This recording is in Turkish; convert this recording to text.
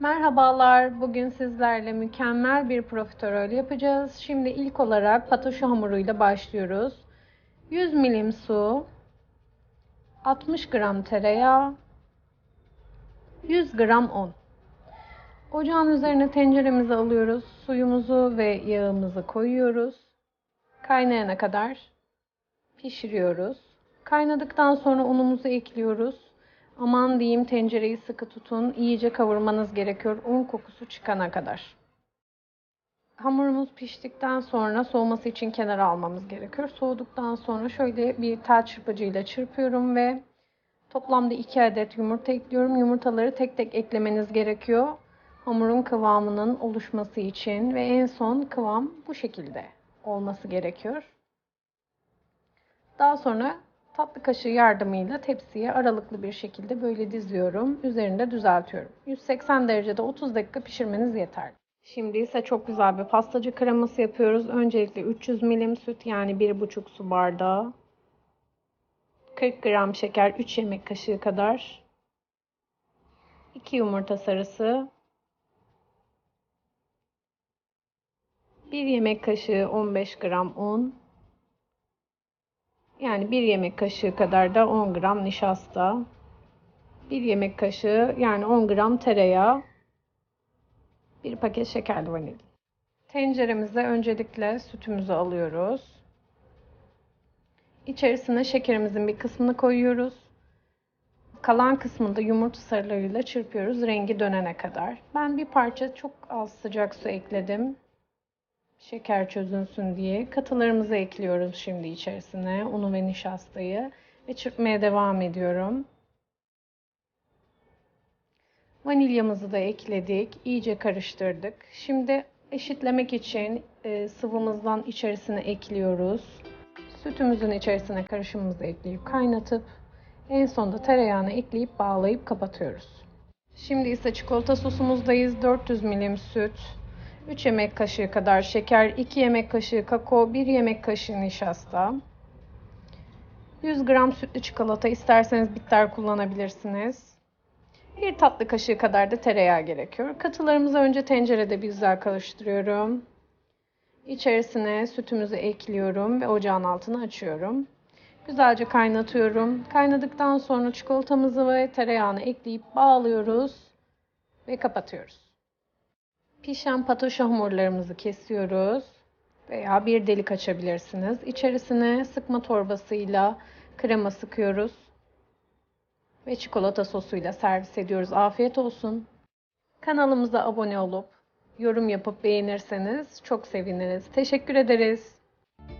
Merhabalar. Bugün sizlerle mükemmel bir profiterol yapacağız. Şimdi ilk olarak patoşu hamuruyla başlıyoruz. 100 milim su, 60 gram tereyağı, 100 gram un. Ocağın üzerine tenceremizi alıyoruz. Suyumuzu ve yağımızı koyuyoruz. Kaynayana kadar pişiriyoruz. Kaynadıktan sonra unumuzu ekliyoruz. Aman diyeyim tencereyi sıkı tutun. İyice kavurmanız gerekiyor un kokusu çıkana kadar. Hamurumuz piştikten sonra soğuması için kenara almamız gerekiyor. Soğuduktan sonra şöyle bir tel çırpıcıyla çırpıyorum ve toplamda 2 adet yumurta ekliyorum. Yumurtaları tek tek eklemeniz gerekiyor. Hamurun kıvamının oluşması için ve en son kıvam bu şekilde olması gerekiyor. Daha sonra tatlı kaşığı yardımıyla tepsiye aralıklı bir şekilde böyle diziyorum. Üzerinde düzeltiyorum. 180 derecede 30 dakika pişirmeniz yeterli. Şimdi ise çok güzel bir pastacı kreması yapıyoruz. Öncelikle 300 milim süt yani 1,5 su bardağı. 40 gram şeker 3 yemek kaşığı kadar. 2 yumurta sarısı. 1 yemek kaşığı 15 gram un. Yani 1 yemek kaşığı kadar da 10 gram nişasta. 1 yemek kaşığı yani 10 gram tereyağı. 1 paket şekerli vanilya. Tenceremize öncelikle sütümüzü alıyoruz. İçerisine şekerimizin bir kısmını koyuyoruz. Kalan kısmını da yumurta sarılarıyla çırpıyoruz rengi dönene kadar. Ben bir parça çok az sıcak su ekledim şeker çözünsün diye katılarımızı ekliyoruz şimdi içerisine. Unu ve nişastayı ve çırpmaya devam ediyorum. Vanilyamızı da ekledik. iyice karıştırdık. Şimdi eşitlemek için e, sıvımızdan içerisine ekliyoruz. Sütümüzün içerisine karışımımızı ekleyip kaynatıp en sonunda tereyağını ekleyip bağlayıp kapatıyoruz. Şimdi ise çikolata sosumuzdayız. 400 milim süt, 3 yemek kaşığı kadar şeker, 2 yemek kaşığı kakao, 1 yemek kaşığı nişasta. 100 gram sütlü çikolata isterseniz bitter kullanabilirsiniz. 1 tatlı kaşığı kadar da tereyağı gerekiyor. Katılarımızı önce tencerede bir güzel karıştırıyorum. İçerisine sütümüzü ekliyorum ve ocağın altını açıyorum. Güzelce kaynatıyorum. Kaynadıktan sonra çikolatamızı ve tereyağını ekleyip bağlıyoruz ve kapatıyoruz. Pişen patoşa hamurlarımızı kesiyoruz veya bir delik açabilirsiniz. İçerisine sıkma torbasıyla krema sıkıyoruz ve çikolata sosuyla servis ediyoruz. Afiyet olsun. Kanalımıza abone olup yorum yapıp beğenirseniz çok seviniriz. Teşekkür ederiz.